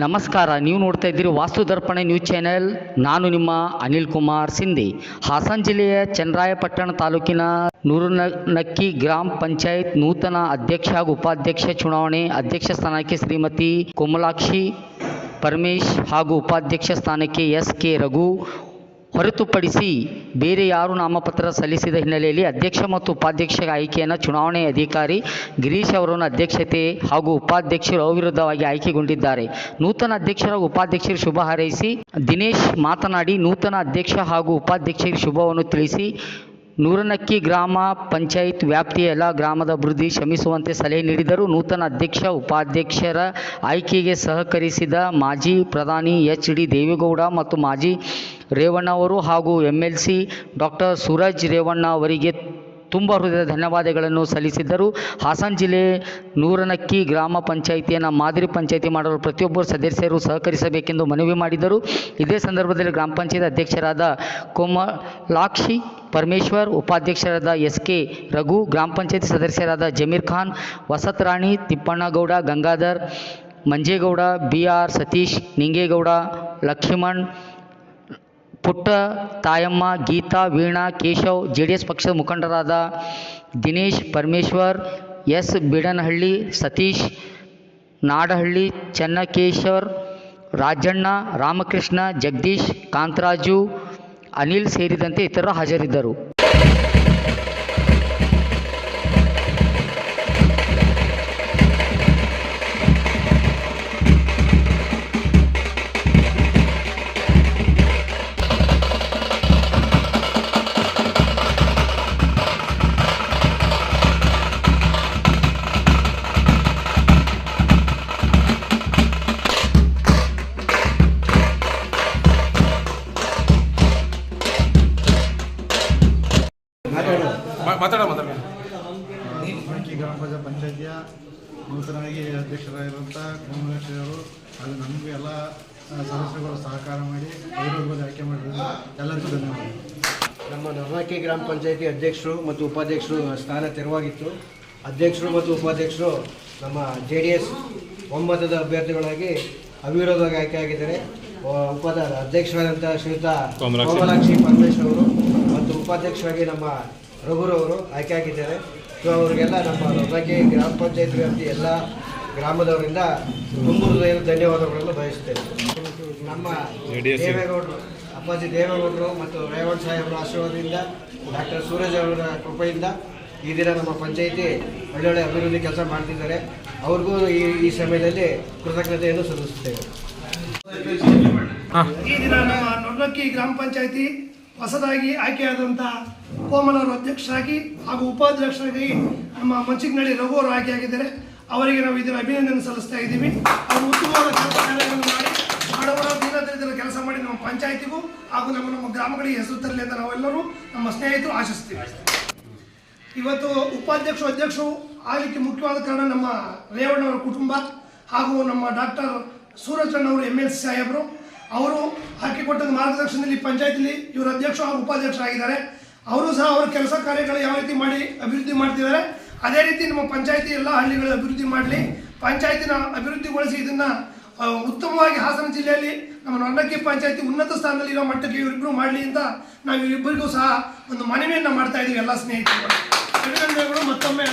ನಮಸ್ಕಾರ. ನೀವು ನೋಡ್ತಾ ಇದ್ದೀರಿ ವಾಸ್ತು ದರ್ಪಣೆ ನ್ಯೂಸ್ ಚಾನೆಲ್. ನಾನು ನಿಮ್ಮ ಅನಿಲ್ ಕುಮಾರ್ ಸಿಂಧಿ. ಹಾಸನ ಜಿಲ್ಲೆಯ ಚನ್ನರಾಯಪಟ್ಟಣ ತಾಲೂಕಿನ ನೂರನಕ್ಕಿ ಗ್ರಾಮ ಪಂಚಾಯತ್ ನೂತನ ಅಧ್ಯಕ್ಷ ಹಾಗೂ ಉಪಾಧ್ಯಕ್ಷ ಚುನಾವಣೆ ಅಧ್ಯಕ್ಷ ಸ್ಥಾನಕ್ಕೆ ಶ್ರೀಮತಿ ಕೋಮಲಾಕ್ಷಿ ಪರಮೇಶ್ ಹಾಗೂ ಉಪಾಧ್ಯಕ್ಷ ಸ್ಥಾನಕ್ಕೆ ಎಸ್ ಕೆ ರಘು ಹೊರತುಪಡಿಸಿ ಬೇರೆ ಯಾರು ನಾಮಪತ್ರ ಸಲ್ಲಿಸಿದ ಹಿನ್ನೆಲೆಯಲ್ಲಿ ಅಧ್ಯಕ್ಷ ಮತ್ತು ಉಪಾಧ್ಯಕ್ಷ ಆಯ್ಕೆಯನ್ನು ಚುನಾವಣೆ ಅಧಿಕಾರಿ ಗಿರೀಶ್ ಅವರನ್ನು ಅಧ್ಯಕ್ಷತೆ ಹಾಗೂ ಉಪಾಧ್ಯಕ್ಷರು ಅವಿರುದ್ಧವಾಗಿ ಆಯ್ಕೆಗೊಂಡಿದ್ದಾರೆ. ನೂತನ ಅಧ್ಯಕ್ಷರ ಉಪಾಧ್ಯಕ್ಷರು ಶುಭ ಹಾರೈಸಿ ದಿನೇಶ್ ಮಾತನಾಡಿ, ನೂತನ ಅಧ್ಯಕ್ಷ ಹಾಗೂ ಉಪಾಧ್ಯಕ್ಷರಿಗೆ ಶುಭವನ್ನು ತಿಳಿಸಿ ನೂರನಕ್ಕಿ ಗ್ರಾಮ ಪಂಚಾಯತ್ ವ್ಯಾಪ್ತಿಯ ಎಲ್ಲ ಗ್ರಾಮದ ಅಭಿವೃದ್ಧಿ ಶ್ರಮಿಸುವಂತೆ ಸಲಹೆ ನೀಡಿದರು. ನೂತನ ಅಧ್ಯಕ್ಷ, ಉಪಾಧ್ಯಕ್ಷರ ಆಯ್ಕೆಗೆ ಸಹಕರಿಸಿದ ಮಾಜಿ ಪ್ರಧಾನಿ ಎಚ್ ಡಿ ದೇವೇಗೌಡ ಮತ್ತು ಮಾಜಿ ರೇವಣ್ಣ ಅವರು ಹಾಗೂ M L C doctor Suraj Revanna ಅವರಿಗೆ ತುಂಬ ಹೃದಯದ ಧನ್ಯವಾದಗಳನ್ನು ಸಲ್ಲಿಸಿದ್ದರು. ಹಾಸನ ಜಿಲ್ಲೆ ನೂರನಕ್ಕಿ ಗ್ರಾಮ ಪಂಚಾಯಿತಿಯನ್ನು ಮಾದರಿ ಪಂಚಾಯಿತಿ ಮಾಡಲು ಪ್ರತಿಯೊಬ್ಬರು ಸದಸ್ಯರು ಸಹಕರಿಸಬೇಕೆಂದು ಮನವಿ ಮಾಡಿದರು ಇದೇ ಸಂದರ್ಭದಲ್ಲಿ ಗ್ರಾಮ ಪಂಚಾಯತ್ ಅಧ್ಯಕ್ಷರಾದ ಕೋಮಲಾಕ್ಷಿ, ಪರಮೇಶ್ವರ್, ಉಪಾಧ್ಯಕ್ಷರಾದ ಎಸ್ ಕೆ ರಘು, ಗ್ರಾಮ ಪಂಚಾಯತ್ ಸದಸ್ಯರಾದ Zameer Khan, Vasath Rani, Thippannagowda, Gangadhar, Manjegowda B R Satish, Ningegowda, Lakshman Putta Thayamma Geetha, Veena, Keshav J S ಪಕ್ಷದ ಮುಖಂಡರಾದ ದಿನೇಶ್ ಪರಮೇಶ್ವರ್, ಎಸ್ ಬಿಡನಹಳ್ಳಿ, ಸತೀಶ್ ನಾಡಹಳ್ಳಿ ಚೆನ್ನಕೇಶ್ವರ್ ರಾಜಣ್ಣ, ರಾಮಕೃಷ್ಣ, ಜಗದೀಶ್, ಕಾಂತರಾಜು, ಅನಿಲ್ ಸೇರಿದಂತೆ ಇತರರು ಹಾಜರಿದ್ದರು. ಮಾತಾಡ. ಮಾತಾಡ ಮಡಿಕೆ ಗ್ರಾಮ ಪಂಚಾಯತ್ ಪಂಚಾಯತಿಯ ನೂತನವಾಗಿ ಅಧ್ಯಕ್ಷರಾಗಿರುವಂಥ ಕೋಮಲಾಕ್ಷಿ ಅವರು ನಮಗೆ ನಮಗೂ ಎಲ್ಲ ಸದಸ್ಯರುಗಳು ಸಹಕಾರ ಮಾಡಿ ಅವರೊಬ್ಬರು ಆಯ್ಕೆ ಮಾಡಿರೋದು ಎಲ್ಲರಿಗೂ ಧನ್ಯವಾದಗಳು. ನಮ್ಮ ನರ್ನಾಕಿ ಗ್ರಾಮ ಪಂಚಾಯತಿ ಅಧ್ಯಕ್ಷರು ಮತ್ತು ಉಪಾಧ್ಯಕ್ಷರು ಸ್ಥಾನ ತೆರವಾಗಿತ್ತು. ಅಧ್ಯಕ್ಷರು ಮತ್ತು ಉಪಾಧ್ಯಕ್ಷರು ನಮ್ಮ ಜೆ ಡಿ ಎಸ್ ಒಮ್ಮತದ ಅಭ್ಯರ್ಥಿಗಳಾಗಿ ಅವಿರೋಧವಾಗಿ ಆಯ್ಕೆಯಾಗಿದ್ದಾರೆ ಆಗಿದ್ದಾರೆ. ಉಪಾದ ಅಧ್ಯಕ್ಷರಾದಂಥ ಶ್ರೀಯುತ ಕೋಮಲಾಕ್ಷಿ. ಪರಮೇಶ್ವರ್ ಅವರು. ಉಪಾಧ್ಯಕ್ಷರಾಗಿ ನಮ್ಮ ರಘುರವರು ಆಯ್ಕೆಯಾಗಿದ್ದಾರೆ ಸೊ ಅವರಿಗೆಲ್ಲ ನಮ್ಮ ನರ್ನಾಕಿ ಗ್ರಾಮ ಪಂಚಾಯತ್ ವ್ಯಾಪ್ತಿ ಎಲ್ಲ ಗ್ರಾಮದವರಿಂದ ತುಂಬ ಹೃದಯದ ಧನ್ಯವಾದಗಳನ್ನು ಬಯಸುತ್ತೇನೆ ನಮ್ಮ. ದೇವೇಗೌಡರು ಅಪ್ಪಾಜಿ ದೇವೇಗೌಡರು ಮತ್ತು ರೇವಣ್ ಸಾಹೇಬರ ಆಶೀರ್ವಾದದಿಂದ ಡಾಕ್ಟರ್ ಸೂರಜ್ ಅವರ ಕೃಪೆಯಿಂದ ಈ ದಿನ ನಮ್ಮ ಪಂಚಾಯಿತಿ ಒಳ್ಳೊಳ್ಳೆ ಅಭಿವೃದ್ಧಿ ಕೆಲಸ ಮಾಡ್ತಿದ್ದಾರೆ. ಅವ್ರಿಗೂ ಈ ಈ ಸಮಯದಲ್ಲಿ ಕೃತಜ್ಞತೆಯನ್ನು ಸಲ್ಲಿಸುತ್ತೇವೆ. ಈ ದಿನ ನಮ್ಮ ನೊಡಕ್ಕಿ ಗ್ರಾಮ ಪಂಚಾಯತಿ ಹೊಸದಾಗಿ ಆಯ್ಕೆಯಾದಂಥ ಕೋಮಲವರು ಅಧ್ಯಕ್ಷರಾಗಿ ಹಾಗೂ ಉಪಾಧ್ಯಕ್ಷರಾಗಿ ನಮ್ಮ ಮಂಚಿಕ್ನಳ್ಳಿ ರಘು ಅವರು ಆಯ್ಕೆಯಾಗಿದ್ದಾರೆ. ಅವರಿಗೆ ನಾವು ಇದನ್ನು ಅಭಿನಂದನೆ ಸಲ್ಲಿಸ್ತಾ ಇದ್ದೀವಿ. ಅವರು ಉತ್ತಮವಾದ ಕೆಲಸ ಕಾರ್ಯಗಳನ್ನು ಮಾಡಿ, ಬಡವರ ದೀನದಲಿತರ ಕೆಲಸ ಮಾಡಿ ನಮ್ಮ ಪಂಚಾಯತಿಗೂ ಹಾಗೂ ನಮ್ಮ ನಮ್ಮ ಗ್ರಾಮಗಳಿಗೆ ಹೆಸರು ತರಲಿ ಅಂತ ನಾವೆಲ್ಲರೂ ನಮ್ಮ ಸ್ನೇಹಿತರು ಆಶಿಸ್ತೀವಿ. ಇವತ್ತು ಉಪಾಧ್ಯಕ್ಷರು, ಅಧ್ಯಕ್ಷರು ಆಗಲಿಕ್ಕೆ ಮುಖ್ಯವಾದ ಕಾರಣ ನಮ್ಮ ರೇವಣ್ಣವರ ಕುಟುಂಬ ಹಾಗೂ ನಮ್ಮ ಡಾಕ್ಟರ್ ಸೂರಜ್ ಅವರು ಎಂ ಎಲ್ ಸಾಹೇಬರು. ಅವರು ಹಾಕಿಕೊಟ್ಟ ಮಾರ್ಗದರ್ಶನದಲ್ಲಿ ಪಂಚಾಯತಿಲಿ ಇವರು ಅಧ್ಯಕ್ಷ ಹಾಗೂ ಉಪಾಧ್ಯಕ್ಷರಾಗಿದ್ದಾರೆ. ಅವರು ಸಹ ಅವರ ಕೆಲಸ ಕಾರ್ಯಗಳು ಯಾವ ರೀತಿ ಮಾಡಿ ಅಭಿವೃದ್ಧಿ ಮಾಡ್ತಿದ್ದಾರೆ, ಅದೇ ರೀತಿ ನಮ್ಮ ಪಂಚಾಯತಿ ಎಲ್ಲ ಹಳ್ಳಿಗಳು ಅಭಿವೃದ್ಧಿ ಮಾಡಲಿ, ಪಂಚಾಯತಿನ ಅಭಿವೃದ್ಧಿಗೊಳಿಸಿ ಇದನ್ನು ಉತ್ತಮವಾಗಿ ಹಾಸನ ಜಿಲ್ಲೆಯಲ್ಲಿ ನಮ್ಮ ನೊನ್ನಕ್ಕಿ ಪಂಚಾಯತಿ ಉನ್ನತ ಸ್ಥಾನದಲ್ಲಿ ಇರೋ ಮಟ್ಟಕ್ಕೆ ಇವರಿಬ್ಬರು ಮಾಡಲಿ ಅಂತ ನಾವು ಇವರಿಬ್ಬರಿಗೂ ಸಹ ಒಂದು ಮನವಿಯನ್ನು ಮಾಡ್ತಾ ಇದ್ದೀವಿ ಎಲ್ಲ ಸ್ನೇಹಿತರು ಅಭಿನಂದನೆಗಳು, ಮತ್ತೊಮ್ಮೆ